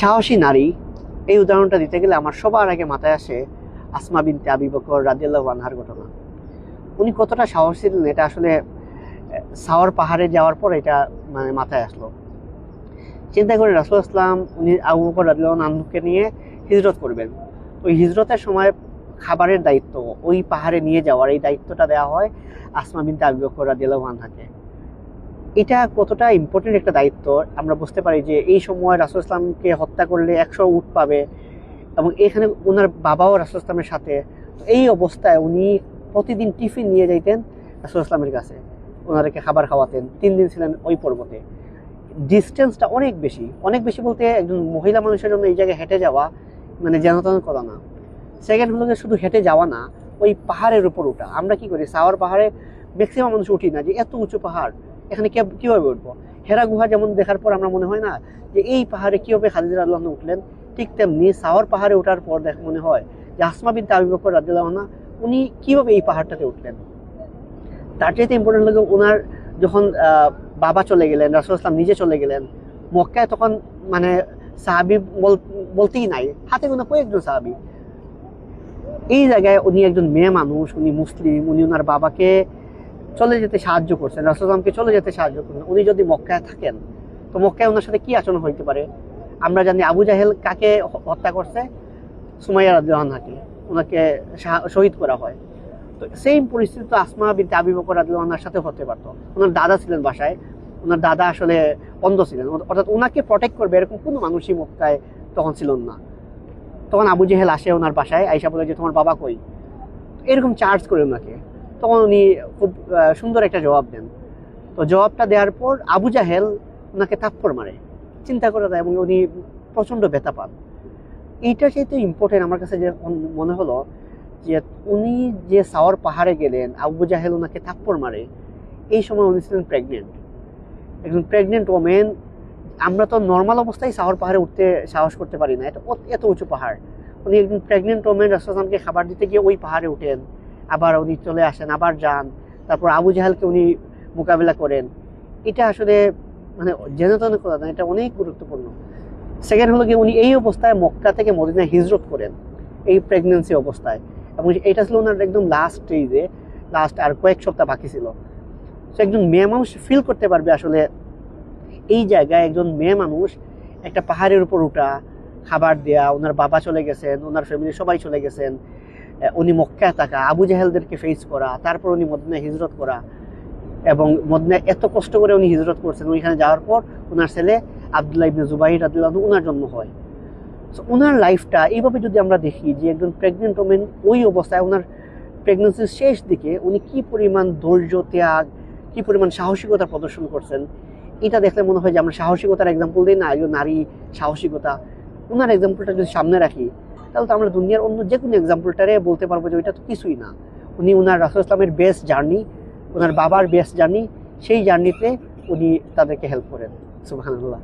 সাহসী নারী, এই উদাহরণটা দিতে গেলে আমার সবার আগে মাথায় আসে আসমা বিনতে আবি বকর রাদিয়াল্লাহু আনহার ঘটনা। উনি কতটা সাহস ছিলেন, এটা আসলে সাওয়ার পাহাড়ে যাওয়ার পর এটা মানে মাথায় আসলো। চিন্তা করে রাসুল ইসলাম, উনি আবু বকর রাদিয়াল্লাহু আনহুকে নিয়ে হিজরত করবেন। ওই হিজরতের সময় খাবারের দায়িত্ব, ওই পাহাড়ে নিয়ে যাওয়ার এই দায়িত্বটা দেওয়া হয় আসমা বিনতে আবি বকর রাদিয়াল্লাহু আনহাকে। এটা কতটা ইম্পর্টেন্ট একটা দায়িত্ব, আমরা বুঝতে পারি যে এই সময় রাসুল ইসলামকে হত্যা করলে একশো উট পাবে এবং এখানে ওনার বাবাও রাসুল ইসলামের সাথে। এই অবস্থায় উনি প্রতিদিন টিফিন নিয়ে যাইতেন রাসুল ইসলামের কাছে ওনাদেরকে খাবার খাওয়াতেন। তিন দিন ছিলেন ওই পর্বতে। ডিস্টেন্সটা অনেক বেশি। অনেক বেশি বলতে একজন মহিলা মানুষের জন্য এই জায়গায় হেঁটে যাওয়া মানে যেন তেন কথা না। সেকেন্ড হলো যে শুধু হেঁটে যাওয়া না, ওই পাহাড়ের উপর ওঠা আমরা কি করি? সাওয়ার পাহাড়ে ম্যাক্সিমাম মানুষ উঠি না যে এত উঁচু পাহাড়। এখানে কীভাবে উঠবো? হেরা গুহা যেমন দেখার পর আমরা মনে হয় না যে এই পাহাড়ে কীভাবে খাদিজা আল্লাহ উঠলেন? ঠিক তেমনি সাওয়ার পাহাড়ে ওঠার পর দেখ মনে হয় যে আসমা বিন আবি বকর রাদিয়াল্লাহু উনি কীভাবে এই পাহাড়টাতে উঠলেন? তার চাইতে ইম্পর্টেন্ট হলো ওনার যখন বাবা চলে গেলেন, রাসুল ইসলাম নিজে চলে গেলেন, মক্কায় তখন মানে সাহাবি বল- বলতেই নাই, হাতে কোনো কয়েকজন সাহাবি। এই জায়গায় উনি একজন মেয়ে মানুষ, উনি মুসলিম, উনি ওনার বাবাকে চলে যেতে সাহায্য করছেন রাসুলামকে চলে যেতে সাহায্য করছেন। উনি যদি মক্কায় থাকেন, তো মক্কায় ওনার সাথে কি আচরণ হইতে পারে? আমরা জানি আবু জাহেল কাকে হত্যা করছে? সুমাইয়া রাদিয়াল্লাহু ওনাকে শহীদ করা হয়। তো সেম পরিস্থিতি তো আসমা বিনতে আবি বকর সাথে হতে পারতো। ওনার দাদা ছিলেন বাসায়, ওনার দাদা আসলে অন্ধ ছিলেন। অর্থাৎ- অর্থাৎ ওনাকে প্রটেক্ট করবে এরকম কোনো মানুষই মক্কায় তখন ছিলেন না। তখন আবু জেহেল আসে ওনার বাসায় আইসা বলে যে, তোমার বাবা কই? এরকম চার্জ করে ওনাকে। তখন উনি খুব সুন্দর একটা জবাব দেন। তো জবাবটা দেওয়ার পর আবু জাহেল ওনাকে থাপ্পড় মারে। চিন্তা করে দেয় এবং উনি প্রচণ্ড ব্যথা পান। এইটা যেহেতু ইম্পর্টেন্ট আমার কাছে যে মনে হলো যে উনি যে সাওয়ার পাহাড়ে গেলেন, আবু জাহেল ওনাকে থাপ্পড় মারে, এই সময় উনি ছিলেন প্রেগনেন্ট একজন প্রেগনেন্ট ওমেন আমরা তো নর্মাল অবস্থায় সাওয়ার পাহাড়ে উঠতে সাহস করতে পারি না। এটা এত উঁচু পাহাড়। উনি একজন প্রেগনেন্ট ওমেন রাসুলামকে খাবার দিতে গিয়ে ওই পাহাড়ে উঠেন। আবার উনি চলে আসেন, আবার যান। তারপর আবু জাহালকে উনি মোকাবিলা করেন। এটা আসলে মানে জেনে তেনে কথা না, এটা অনেক গুরুত্বপূর্ণ। সেকেন্ড হলো কি উনি এই অবস্থায় মক্কা থেকে মদিনায় হিজরত করেন, এই প্রেগনেন্সি অবস্থায়। এবং এটা ছিল ওনার একদম লাস্ট স্টেজে লাস্ট আর কয়েক সপ্তাহ বাকি ছিল। তো একজন মেয়ে মানুষ ফিল করতে পারবে আসলে এই জায়গায় একজন মেয়ে মানুষ একটা পাহাড়ের উপর উঠা, খাবার দেয়া, ওনার বাবা চলে গেছেন, ওনার ফ্যামিলি সবাই চলে গেছেন। উনি মক্কায় থাকা, আবু জাহেলদেরকে ফেস করা, তারপর উনি মদিনায় হিজরত করা এবং মদিনায় এত কষ্ট করে উনি হিজরত করছেন। ওইখানে যাওয়ার পর ওনার ছেলে আবদুল্লাহ ইবনে জুবাইর রাদিয়াল্লাহু আনহু ওনার জন্ম হয়। সো ওনার লাইফটা এইভাবে যদি আমরা দেখি যে একজন প্রেগনেন্ট ওমেন ওই অবস্থায় ওনার প্রেগনেন্সির শেষ দিকে উনি কি পরিমাণ ধৈর্য, ত্যাগ, কি পরিমাণ সাহসিকতা প্রদর্শন করছেন, এটা দেখলে মনে হয় যে আমরা সাহসিকতার এক্সাম্পল দিই না, একজন নারী সাহসিকতা। ওনার এক্সাম্পলটা যদি সামনে রাখি তাহলে তো আমরা দুনিয়ার অন্য যে কোনো এক্সাম্পলটারে বলতে পারব যে ওইটা তো কিছুই না। উনি ওনার রাসুল ইসলামের বেস্ট জার্নি ওনার বাবার বেস্ট জার্নি সেই জার্নিতে উনি তাদেরকে হেল্প করেন। সুবহানাল্লাহ।